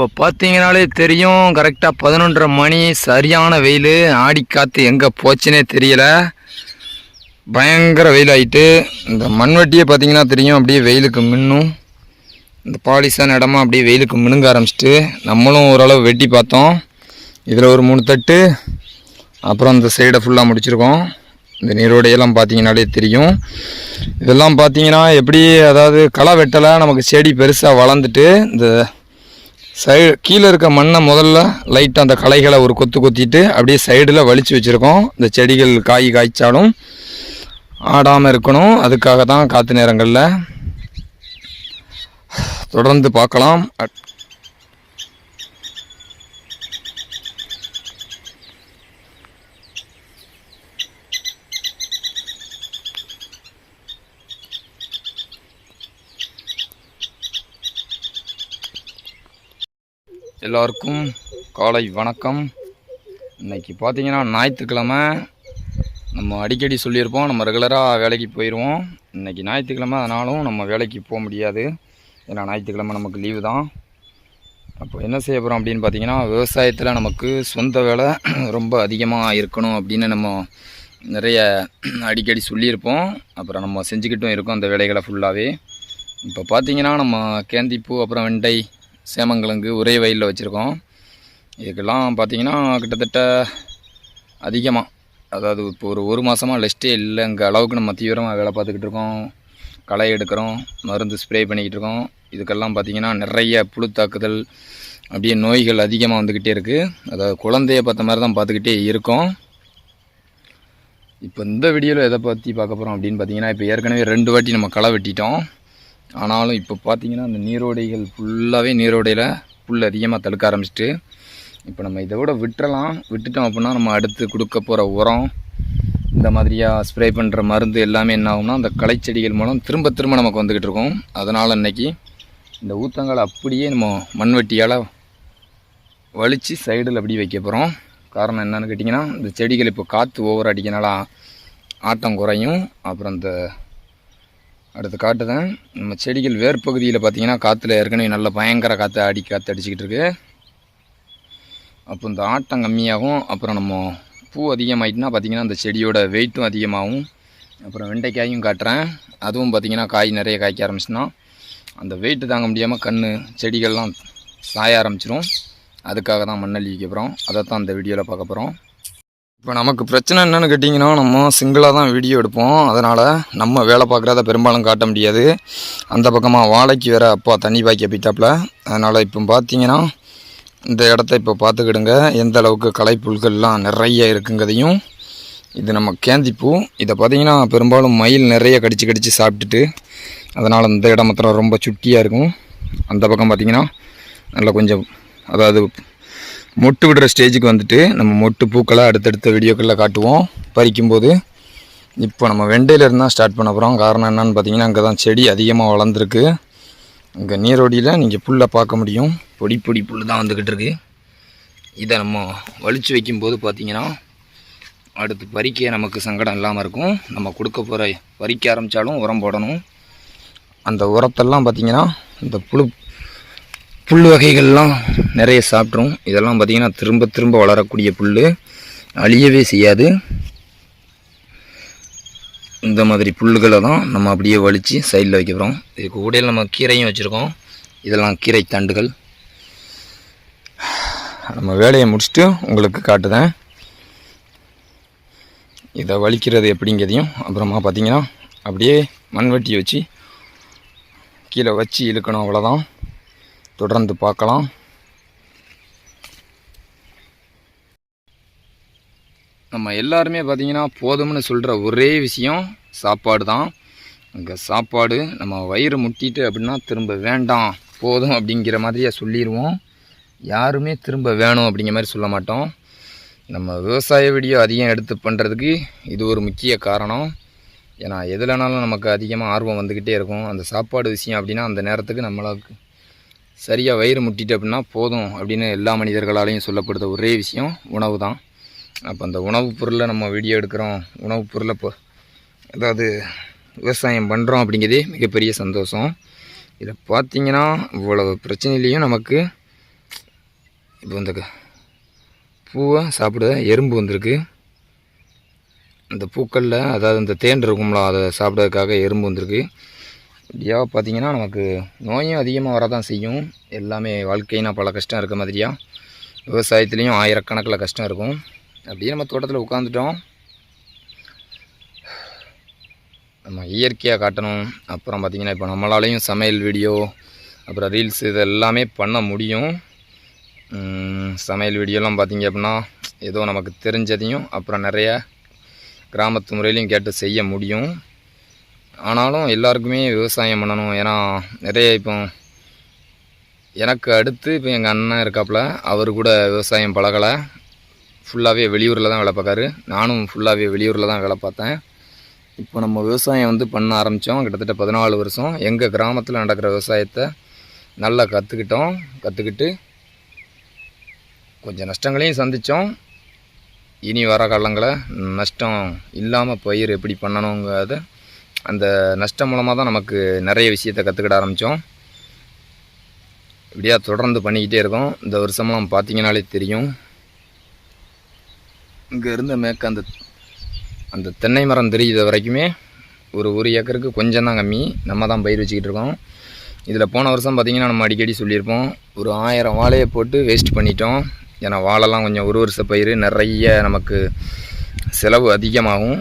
இப்போ பார்த்தீங்கனாலே தெரியும் கரெக்டாக பதினொன்றரை மணி சரியான வெயில் ஆடி காற்று எங்கே போச்சுனே தெரியல. பயங்கர வெயில் இந்த மண்வெட்டியே பார்த்தீங்கன்னா தெரியும் அப்படியே வெயிலுக்கு மின்னும். இந்த பாலிசான இடமா அப்படியே வெயிலுக்கு மினுங்க ஆரம்பிச்சிட்டு நம்மளும் ஓரளவு வெட்டி பார்த்தோம். இதில் ஒரு மூணு தட்டு அப்புறம் இந்த சைடை ஃபுல்லாக முடிச்சிருக்கோம். இந்த நீரோடையெல்லாம் பார்த்தீங்கனாலே தெரியும். இதெல்லாம் பார்த்தீங்கன்னா எப்படி அதாவது களை வெட்டலை நமக்கு செடி பெருசாக வளர்ந்துட்டு இந்த சை கீழே இருக்க மண்ணை முதல்ல லைட்டாக அந்த களைகளை ஒரு கொத்து கொத்திட்டு அப்படியே சைடில் வலித்து வச்சுருக்கோம். இந்த செடிகள் காய் காய்ச்சாலும் ஆடாமல் இருக்கணும். அதுக்காக தான் காற்று நேரங்களில் தொடர்ந்து பார்க்கலாம். எல்லாருக்கும் காலை வணக்கம். இன்னைக்கு பார்த்தீங்கன்னா ஞாயிற்றுக்கிழமை. நம்ம அடிக்கடி சொல்லியிருப்போம் நம்ம ரெகுலராக வேலைக்கு போயிடுவோம் இன்னைக்கு ஞாயிற்றுக்கிழமை அதனாலும் நம்ம வேலைக்கு போக முடியாது. ஏன்னா ஞாயிற்றுக்கிழமை நமக்கு லீவு தான். அப்போ என்ன செய்ய போகிறோம் அப்படின்னு பார்த்தீங்கன்னா விவசாயத்தில் நமக்கு சொந்த வேலை ரொம்ப அதிகமாக இருக்கணும் அப்படின்னு நம்ம நிறைய அடிக்கடி சொல்லியிருப்போம். அப்புறம் நம்ம செஞ்சுக்கிட்டும் இருக்கோம் அந்த வேலைகளை ஃபுல்லாகவே இப்போ பார்த்திங்கன்னா நம்ம கேந்திப்பூ அப்புறம் வெண்டை சேமங்கிழங்கு ஒரே வயலில் வச்சுருக்கோம். இதுக்கெல்லாம் பார்த்திங்கன்னா கிட்டத்தட்ட அதிகமாக அதாவது இப்போ ஒரு ஒரு மாதமாக லெஸ்ட்டே இல்லைங்க அளவுக்கு நம்ம தீவிரமாக வேலை பார்த்துக்கிட்டு இருக்கோம். களை எடுக்கிறோம். மருந்து ஸ்ப்ரே பண்ணிக்கிட்டு இருக்கோம். இதுக்கெல்லாம் பார்த்திங்கன்னா நிறைய புழு தாக்குதல் அப்படியே நோய்கள் அதிகமாக வந்துக்கிட்டே இருக்குது அதாவது குழந்தைய பார்த்த மாதிரி தான் பார்த்துக்கிட்டே இருக்கோம். இப்போ இந்த வீடியோவில் எதை பற்றி பார்க்க போகிறோம் அப்படின்னு பார்த்தீங்கன்னா இப்போ ஏற்கனவே ரெண்டு வாட்டி நம்ம களை வெட்டிட்டோம். ஆனாலும் இப்போ பார்த்தீங்கன்னா அந்த நீரோடைகள் ஃபுல்லாகவே நீரோடையில் புல் அதிகமாக தடுக்க ஆரம்பிச்சிட்டு இப்போ நம்ம இதை விட விட்டுறலாம். விட்டுட்டோம் அப்படின்னா நம்ம அடுத்து கொடுக்க போகிற உரம் இந்த மாதிரியாக ஸ்ப்ரே பண்ணுற மருந்து எல்லாமே என்ன ஆகும்னா அந்த களைச்செடிகள் மூலம் திரும்ப திரும்ப நமக்கு வந்துக்கிட்டு இருக்கும். அதனால் இன்றைக்கி இந்த ஊத்தங்களை அப்படியே நம்ம மண்வெட்டியால் வலித்து சைடில் அப்படி வைக்க போகிறோம் காரணம் என்னென்னு கேட்டிங்கன்னா இந்த செடிகள் இப்போ காற்று ஓவர் அடிக்கனால ஆட்டம் குறையும். அப்புறம் இந்த அடுத்து காட்டுதேன் நம்ம செடிகள் வேர் பகுதியில் பார்த்தீங்கன்னா காற்றுல ஏற்கனவே நல்ல பயங்கர காற்று அடி காற்று அடிச்சுக்கிட்டு இருக்கு. அப்போ இந்த ஆட்டம் கம்மியாகும். அப்புறம் நம்ம பூ அதிகமாகிட்டுனா பார்த்தீங்கன்னா அந்த செடியோட வெயிட்டும் அதிகமாகும். அப்புறம் வெண்டைக்காயும் காட்டுறேன். அதுவும் பார்த்தீங்கன்னா காய் நிறைய காய்க்க ஆரம்பிச்சுன்னா அந்த வெயிட்டு தாங்க முடியாமல் கண் செடிகள்லாம் சாய ஆரம்பிச்சிரும். அதுக்காக தான் மண்ணள்ளி அதை தான் அந்த வீடியோவில் பார்க்க போகிறோம் இப்போ நமக்கு பிரச்சனை என்னென்னு கேட்டிங்கன்னா நம்ம சிங்கிளாக தான் வீடியோ எடுப்போம். அதனால் நம்ம வேலை பார்க்குறத பெரும்பாலும் காட்ட முடியாது. அந்த பக்கமாக வாழைக்கு வேற அப்பா தண்ணி பாய்க்க போயிட்டாப்புல அதனால் இப்போ பார்த்தீங்கன்னா இந்த இடத்த இப்போ பார்த்துக்கிடுங்க. எந்த அளவுக்கு களைப்புல்கள்லாம் நிறைய இருக்குங்கிறதையும் இது நம்ம கேந்திப்பூ. இதை பார்த்தீங்கன்னா பெரும்பாலும் மயில் நிறைய கடிச்சு கடிச்சு சாப்பிட்டுட்டு அதனால் இந்த இடம் மாத்திரம் ரொம்ப சுட்டியாக இருக்கும். அந்த பக்கம் பார்த்தீங்கன்னா நல்லா கொஞ்சம் அதாவது மொட்டு விடுற ஸ்டேஜுக்கு வந்துட்டு நம்ம மொட்டு பூக்களை அடுத்தடுத்த வீடியோக்களில் காட்டுவோம். பறிக்கும்போது இப்போ நம்ம வெண்டையிலேருந்து தான் ஸ்டார்ட் பண்ண போகிறோம் காரணம் என்னன்னு பார்த்தீங்கன்னா அங்கே தான் செடி அதிகமாக வளர்ந்துருக்கு. அங்கே நீரோடியில் நீங்கள் புல்லை பார்க்க முடியும். பொடி பொடி புல் தான் வந்துக்கிட்டு இருக்கு. இதை நம்ம வலிச்சு வைக்கும்போது பார்த்தீங்கன்னா அடுத்து பறிக்க நமக்கு சங்கடம் இல்லாமல் இருக்கும். நம்ம கொடுக்க போகிற பறிக்க ஆரம்பித்தாலும் உரம் போடணும். அந்த உரத்தெல்லாம் பார்த்திங்கன்னா இந்த புழு புல் வகைகள்லாம் நிறைய சாப்பிட்ரும் இதெல்லாம் பார்த்திங்கன்னா திரும்ப திரும்ப வளரக்கூடிய புல் அழியவே செய்யாது. இந்த மாதிரி புல்லுகளை தான் நம்ம அப்படியே வலித்து சைடில் வைக்க போகிறோம் இதுக்கு கூட நம்ம கீரையும் வச்சுருக்கோம். இதெல்லாம் கீரை தண்டுகள். நம்ம வேலையை முடிச்சுட்டு உங்களுக்கு காட்டுதேன். இதை வலிக்கிறது எப்படிங்கிறதையும் அப்புறமா பார்த்தீங்கன்னா அப்படியே மண்வெட்டி வச்சு கீழே வச்சு இழுக்கணும் அவ்வளோதான் தொடர்ந்து பார்க்கலாம். நம்ம எல்லாருமே பார்த்திங்கன்னா போதும்னு சொல்கிற ஒரே விஷயம் சாப்பாடு தான். அங்கே சாப்பாடு நம்ம வயிறு முட்டிட்டு அப்படின்னா திரும்ப வேண்டாம் போதும் அப்படிங்கிற மாதிரியே சொல்லிடுவோம் யாருமே திரும்ப வேணும் அப்படிங்கிற மாதிரி சொல்ல மாட்டோம். நம்ம விவசாய வீடியோ அதிகம் எடுத்து பண்ணுறதுக்கு இது ஒரு முக்கிய காரணம். ஏன்னா எதுலனாலும் நமக்கு அதிகமாக ஆர்வம் வந்துக்கிட்டே இருக்கும். அந்த சாப்பாடு விஷயம் அப்படின்னா அந்த நேரத்துக்கு நம்மளுக்கு சரியாக வயிறு முட்டிட்டு அப்படின்னா போதும் அப்படின்னு எல்லா மனிதர்களாலையும் சொல்லப்படுற ஒரே விஷயம் உணவு தான். அப்போ அந்த உணவுப் பொருளை நம்ம வீடியோ எடுக்கிறோம். உணவுப் பொருளை இப்போ அதாவது விவசாயம் பண்ணுறோம் அப்படிங்கிறதே மிகப்பெரிய சந்தோஷம். இதை பார்த்தீங்கன்னா இவ்வளவு பிரச்சனையிலையும் நமக்கு இப்போ இந்த க- பூவை சாப்பிட எறும்பு வந்திருக்கு. அந்த பூக்களில் அதாவது இந்த தேன் இருக்கும்ல அதை சாப்பிட்றதுக்காக எறும்பு வந்திருக்கு. இப்படியா பார்த்தீங்கன்னா நமக்கு நோயும் அதிகமாக வரதான் செய்யும். எல்லாமே வாழ்க்கைனா பல கஷ்டம் இருக்க மாதிரியா? விவசாயத்துலேயும் ஆயிரக்கணக்கில் கஷ்டம் இருக்கும். அப்படியே நம்ம தோட்டத்தில் உட்காந்துட்டோம் நம்ம இயற்கையாக காட்டணும். அப்புறம் பார்த்திங்கன்னா இப்போ நம்மளாலேயும் சமையல் வீடியோ அப்புறம் ரீல்ஸ் இது எல்லாமே பண்ண முடியும். சமையல் வீடியோலாம் பார்த்திங்க அப்படின்னா ஏதோ நமக்கு தெரிஞ்சதையும் அப்புறம் நிறைய கிராமத்து முறையிலையும் கேட்டு செய்ய முடியும். ஆனாலும் எல்லாருக்குமே விவசாயம் பண்ணணும். ஏன்னா நிறைய இப்போ எனக்கு அடுத்து இப்போ எங்கள் அண்ணன் இருக்காப்புல அவர் கூட விவசாயம் பழகலை. ஃபுல்லாகவே வெளியூரில் தான் வேலை பார்க்காரு. நானும் ஃபுல்லாகவே வெளியூரில் தான் வேலை பார்த்தேன். இப்போ நம்ம விவசாயம் வந்து பண்ண ஆரம்பித்தோம் கிட்டத்தட்ட பதினாலு வருஷம். எங்கள் கிராமத்தில் நடக்கிற விவசாயத்தை நல்லா கற்றுக்கிட்டோம் கற்றுக்கிட்டு கொஞ்சம் நஷ்டங்களையும் சந்தித்தோம் இனி வர காலங்களில் நஷ்டம் இல்லாமல் பயிர் எப்படி பண்ணணுங்கிறத அந்த நஷ்டம் மூலமாக தான் நமக்கு நிறைய விஷயத்தை கற்றுக்கிட ஆரம்பித்தோம் இப்படியா தொடர்ந்து பண்ணிக்கிட்டே இருக்கோம். இந்த வருஷமெல்லாம் பார்த்தீங்கனாலே தெரியும். இங்கே இருந்த மேற்கு அந்த அந்த தென்னை மரம் தெரியுத வரைக்குமே. ஒரு ஒரு ஏக்கருக்கு கொஞ்சம் தான் கம்மி நம்ம தான் பயிர் வச்சுக்கிட்டு இருக்கோம். இதில் போன வருஷம் பார்த்திங்கன்னா நம்ம அடிக்கடி சொல்லியிருப்போம். ஒரு ஆயிரம் வாழையை போட்டு வேஸ்ட் பண்ணிட்டோம். ஏன்னா வாழைலாம் கொஞ்சம் ஒரு வருஷ பயிர் நிறைய நமக்கு செலவு அதிகமாகும்.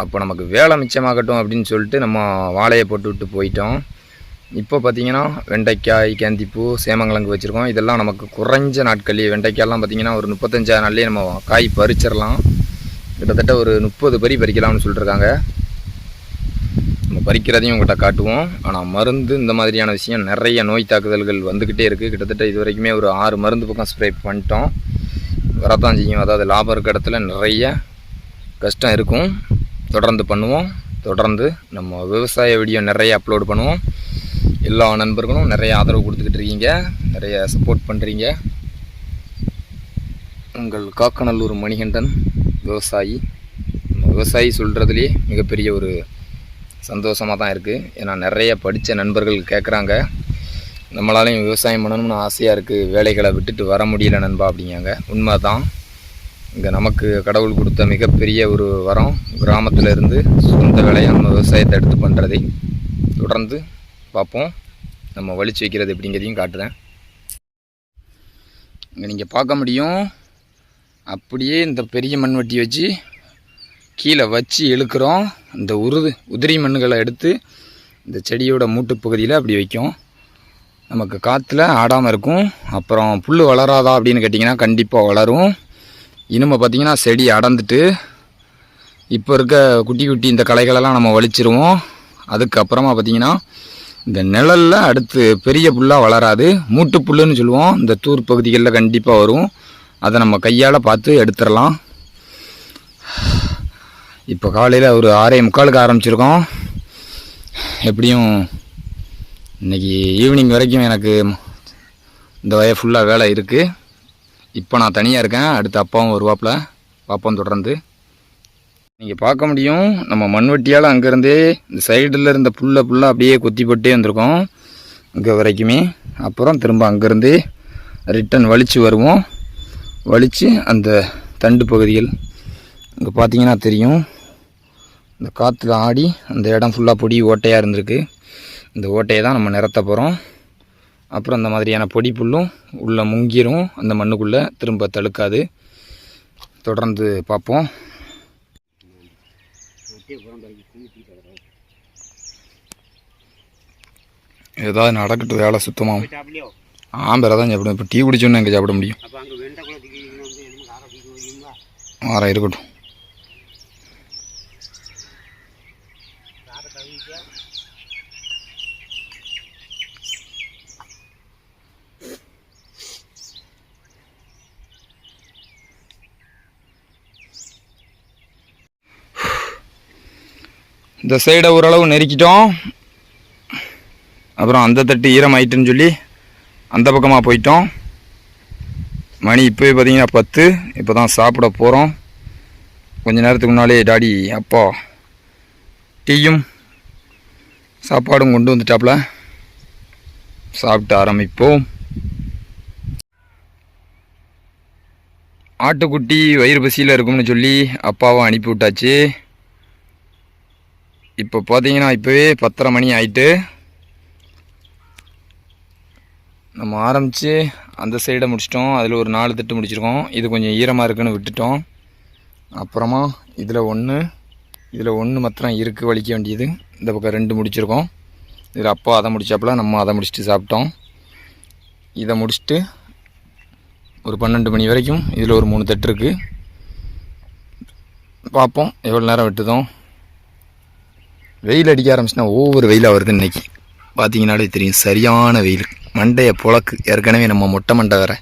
அப்போ நமக்கு வேலை மிச்சமாகட்டும் அப்படின்னு சொல்லிட்டு நம்ம வாழையை போட்டு விட்டு போயிட்டோம். இப்போ பார்த்திங்கன்னா வெண்டைக்காய் கேந்திப்பூ சேமங்கிழங்கு வச்சுருக்கோம். இதெல்லாம் நமக்கு குறைஞ்ச நாட்கள்லேயே வெண்டைக்காயெல்லாம் பார்த்திங்கன்னா ஒரு முப்பத்தஞ்சாயிரம் நாள்லேயே நம்ம காய் பறிச்சிடலாம். கிட்டத்தட்ட ஒரு முப்பது பறி பறிக்கலாம்னு சொல்லிட்டுருக்காங்க நம்ம பறிக்கிறதையும் உங்கள்கிட்ட காட்டுவோம். ஆனால் மருந்து இந்த மாதிரியான விஷயம் நிறைய நோய் தாக்குதல்கள் வந்துக்கிட்டே இருக்குது கிட்டத்தட்ட இது வரைக்குமே ஒரு ஆறு மருந்து பக்கம் ஸ்ப்ரே பண்ணிட்டோம். வரத்தான் செய்யும். அதாவது லாபம் இருக்க இடத்துல நிறைய கஷ்டம் இருக்கும். தொடர்ந்து பண்ணுவோம். தொடர்ந்து நம்ம விவசாய வீடியோ நிறைய அப்லோட் பண்ணுவோம். எல்லா நண்பர்களும் நிறைய ஆதரவு கொடுத்துக்கிட்டு இருக்கீங்க. நிறைய சப்போர்ட் பண்ணுறீங்க உங்கள் காக்கநல்லூர் மணிகண்டன் விவசாயி. நம்ம விவசாயி சொல்கிறதுலே மிகப்பெரிய ஒரு சந்தோஷமாக தான் இருக்குது ஏன்னா நிறைய படித்த நண்பர்கள் கேட்குறாங்க நம்மளாலையும் விவசாயம் பண்ணணும்னு ஆசையாக இருக்குது வேலைகளை விட்டுட்டு வர முடியல நண்பா அப்படிங்காங்க உண்மை தான் இங்கே நமக்கு கடவுள் கொடுத்த மிகப்பெரிய ஒரு வரம் கிராமத்தில் இருந்து சொந்த வேலையை நம்ம விவசாயத்தை எடுத்து பண்ணுறதை தொடர்ந்து பார்ப்போம். நம்ம வலிச்சு வைக்கிறது எப்படிங்கிறதையும் காட்டுறேன். இங்கே நீங்கள் பார்க்க முடியும். அப்படியே இந்த பெரிய மண்வெட்டி வச்சு கீழே வச்சு இழுக்கிறோம். இந்த உருது உதிரி மண்ணுகளை எடுத்து இந்த செடியோட மூட்டு பகுதியில் அப்படி வைக்கும். நமக்கு காற்றுல ஆடாமல் இருக்கும். அப்புறம் புல் வளராதா அப்படின்னு கேட்டிங்கன்னா கண்டிப்பாக வளரும். இனிமே பார்த்திங்கன்னா செடி அடர்ந்துட்டு இப்போ இருக்க குட்டி குட்டி இந்த களைகளெல்லாம் நம்ம வலிச்சிருவோம். அதுக்கப்புறமா பார்த்திங்கன்னா இந்த நிழலில் அடுத்து பெரிய புல்லாக வளராது. மூட்டு புல்லுன்னு சொல்லுவோம். இந்த தூர் பகுதிகளில் கண்டிப்பாக வரும். அதை நம்ம கையால் பார்த்து எடுத்துடலாம். இப்போ காலையில் ஒரு ஆறே முக்காலுக்கு ஆரம்பிச்சிருக்கோம். எப்படியும் இன்னைக்கு ஈவினிங் வரைக்கும் எனக்கு இந்த வய ஃபுல்லாக வேலை இருக்குது இப்போ நான் தனியாக இருக்கேன். அடுத்து அப்பாவும் வருவாப்பில். பார்ப்போம் தொடர்ந்து. நீங்கள் பார்க்க முடியும் நம்ம மண்வெட்டியால் அங்கேருந்தே இந்த சைடில் இருந்த புல்லை புல்லாக அப்படியே கொத்திப்பட்டே வந்திருக்கோம். இங்கே வரைக்குமே. அப்புறம் திரும்ப அங்கேருந்தே ரிட்டன் வலிச்சு வருவோம். வலித்து அந்த தண்டு பகுதிகள் இங்கே பார்த்தீங்கன்னா தெரியும். இந்த காற்றுல ஆடி அந்த இடம் ஃபுல்லாக பொடி ஓட்டையாக இருந்திருக்கு. இந்த ஓட்டையை தான் நம்ம நிறத்த போகிறோம் அப்புறம் அந்த மாதிரியான பொடி புல்லும் உள்ளே முங்கிரும். அந்த மண்ணுக்குள்ளே திரும்ப தழுக்காது. தொடர்ந்து பார்ப்போம். ஏதாவது நடக்கட்டும் வேலை சுத்தமாக ஆம்பரை தான் சாப்பிடும் இப்போ டீ குடிச்சோன்னு எங்கே சாப்பிட முடியும்? அப்போ இருக்கட்டும் வெண்டை குளத்துக்கு இங்கே வந்து என்னமோ காரை தூக்கி வைங்களா ஆறாம் இருக்கட்டும் காரை தவிக்க இந்த சைடை ஓரளவு நெருக்கிட்டோம். அப்புறம் அந்த தட்டு ஈரமாயிட்டுன்னு சொல்லி அந்த பக்கமாக போயிட்டோம். மணி இப்போவே பார்த்தீங்கன்னா பத்து. இப்போ தான் சாப்பிட போகிறோம் கொஞ்ச நேரத்துக்கு முன்னாலே டாடி அப்பா டீயும் சாப்பாடும் கொண்டு வந்துட்டாப்புல சாப்பிட்டு ஆரம்பிப்போம். ஆட்டுக்குட்டி வயிறு பசியில் இருக்கும்னு சொல்லி அப்பாவை அனுப்பி விட்டாச்சு. இப்போ பார்த்தீங்கன்னா இப்போவே பத்தரை மணி ஆயிட்டு நம்ம ஆரம்பித்து அந்த சைடை முடிச்சிட்டோம். அதில் ஒரு நாலு திட்டு முடிச்சிருக்கோம். இது கொஞ்சம் ஈரமாக இருக்குன்னு விட்டுட்டோம். அப்புறமா இதில் ஒன்று இதில் ஒன்று மாத்திரம் இருக்குது வலிக்க வேண்டியது. இந்த பக்கம் ரெண்டு முடிச்சிருக்கோம். இதில் அப்பா அதை முடிச்சாப்புல நம்ம அதை முடிச்சுட்டு சாப்பிட்டோம். இதை முடிச்சுட்டு ஒரு பன்னெண்டு மணி வரைக்கும் இதில் ஒரு மூணு தட்டு இருக்குது பார்ப்போம். எவ்வளோ நேரம் விட்டுதோம்? வெயில் அடிக்க ஆரம்பிச்சுன்னா ஒவ்வொரு வெயிலாக வருது இன்றைக்கி பார்த்தீங்கன்னாலே தெரியும் சரியான வெயில். மண்டையை புழக்கு. ஏற்கனவே நம்ம மொட்டை மண்டை வேற.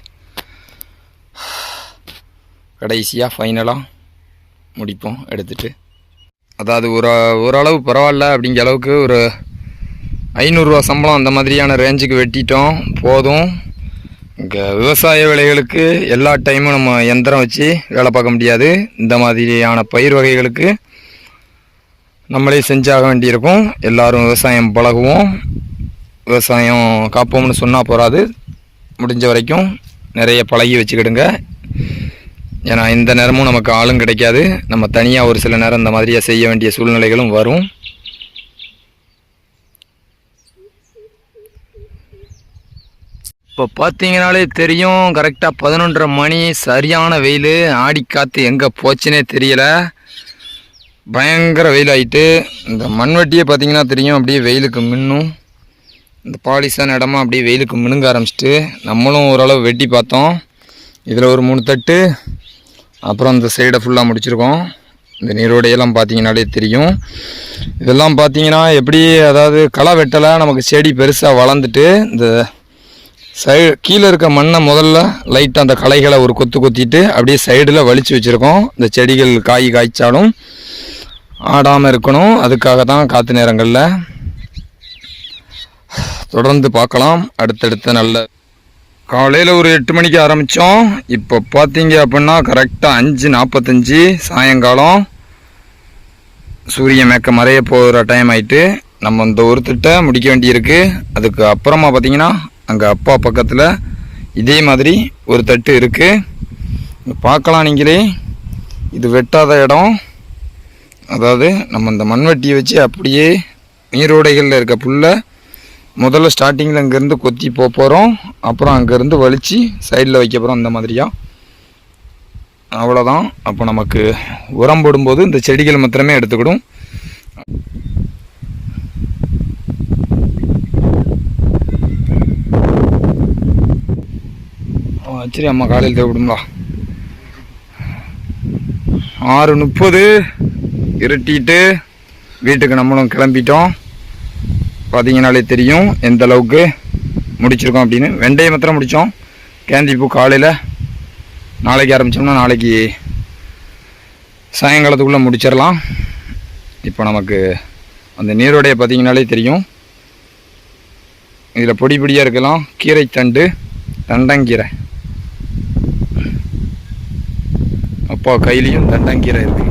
கடைசியாக ஃபைனலாக முடிப்போம் எடுத்துட்டு. அதாவது ஒரு ஓரளவு பரவாயில்ல அப்படிங்கிற அளவுக்கு ஒரு ஐநூறுரூவா சம்பளம் அந்த மாதிரியான ரேஞ்சுக்கு வெட்டிட்டோம். போதும். இங்கே விவசாய வேலைகளுக்கு எல்லா டைமும் நம்ம எந்திரம் வச்சு வேலை பார்க்க முடியாது. இந்த மாதிரியான பயிர் வகைகளுக்கு நம்மளே செஞ்சாக வேண்டியிருக்கும். எல்லாரும் விவசாயம் பழகுவோம். விவசாயம் காப்போம்னு சொன்னால் போகாது முடிஞ்ச வரைக்கும் நிறைய பழகி வச்சுக்கிடுங்க. ஏன்னா இந்த நேரமும் நமக்கு ஆளும் கிடைக்காது. நம்ம தனியாக ஒரு சில நேரம் இந்த மாதிரியே செய்ய வேண்டிய சூழ்நிலைகளும் வரும். இப்போ பார்த்தீங்கனாலே தெரியும் கரெக்டாக பதினொன்றரை மணி சரியான வெயில் ஆடி காற்று எங்கே போச்சுனே தெரியலை. பயங்கர வெயில் ஆயிட்டு இந்த மண்வெட்டியை பார்த்தீங்கன்னா தெரியும் அப்படியே வெயிலுக்கு மின்னும். இந்த பாலிசான இடமா அப்படியே வெயிலுக்கு மினுங்க ஆரம்பிச்சிட்டு நம்மளும் ஓரளவு வெட்டி பார்த்தோம். இதில் ஒரு மூணு தட்டு அப்புறம் இந்த சைடை ஃபுல்லாக முடிச்சிருக்கோம். இந்த நீரோடையெல்லாம் பார்த்தீங்கனாலே தெரியும். இதெல்லாம் பார்த்தீங்கன்னா எப்படி அதாவது களை வெட்டலை நமக்கு செடி பெருசாக வளர்ந்துட்டு இந்த சை கீழே இருக்க மண்ணை முதல்ல லைட்டாக அந்த களைகளை ஒரு கொத்து கொத்திட்டு அப்படியே சைடில் வலித்து வச்சுருக்கோம். இந்த செடிகள் காய் காய்ச்சாலும் ஆடாமல் இருக்கணும். அதுக்காக தான் காற்று நேரங்களில் தொடர்ந்து பார்க்கலாம். அடுத்தடுத்த நல்ல காலையில் ஒரு எட்டு மணிக்கு ஆரம்பித்தோம் இப்போ பார்த்தீங்க அப்படின்னா கரெக்டாக அஞ்சு நாற்பத்தஞ்சு சாயங்காலம். சூரிய மேக்க மறைய போகிற டைம் ஆகிட்டு நம்ம இந்த ஒரு திட்ட முடிக்க வேண்டியிருக்கு. அதுக்கு அப்புறமா பார்த்தீங்கன்னா அங்கே அப்பா பக்கத்தில் இதே மாதிரி ஒரு தட்டு இருக்குது பார்க்கலாம் நீங்களே. இது வெட்டாத இடம். அதாவது நம்ம இந்த மண்வெட்டியை வச்சு அப்படியே நீரோடைகளில் இருக்க புல்லை முதல்ல ஸ்டார்டிங்கில் அங்கேருந்து கொத்தி போக போகிறோம் அப்புறம் அங்கேருந்து வலித்து சைடில் வைக்க போகிறோம் அந்த மாதிரியா? அவ்வளோதான் அப்போ நமக்கு உரம் போடும்போது இந்த செடிகள் மாத்திரமே எடுத்துக்கிடும். ஆ, சரி அம்மா காலையில் தேவைப்படுங்களா ஆறு முப்பது. இருட்டிட்டு வீட்டுக்கு நம்மளும் கிளம்பிட்டோம். பார்த்தீங்கனாலே தெரியும் எந்த அளவுக்கு முடிச்சிருக்கோம் அப்படின்னு. வெண்டையை மாத்திரம் முடித்தோம் கேந்தி பூ காலையில் நாளைக்கு ஆரம்பித்தோம்னா நாளைக்கு சாயங்காலத்துக்குள்ளே முடிச்சிடலாம். இப்போ நமக்கு அந்த நீரோடைய பார்த்தீங்கனாலே தெரியும். இதில் பொடி பொடியாக இருக்கலாம். கீரை தண்டு தண்டங்கீரை. அப்பா கையிலையும் தண்டங்கீரை இருக்குது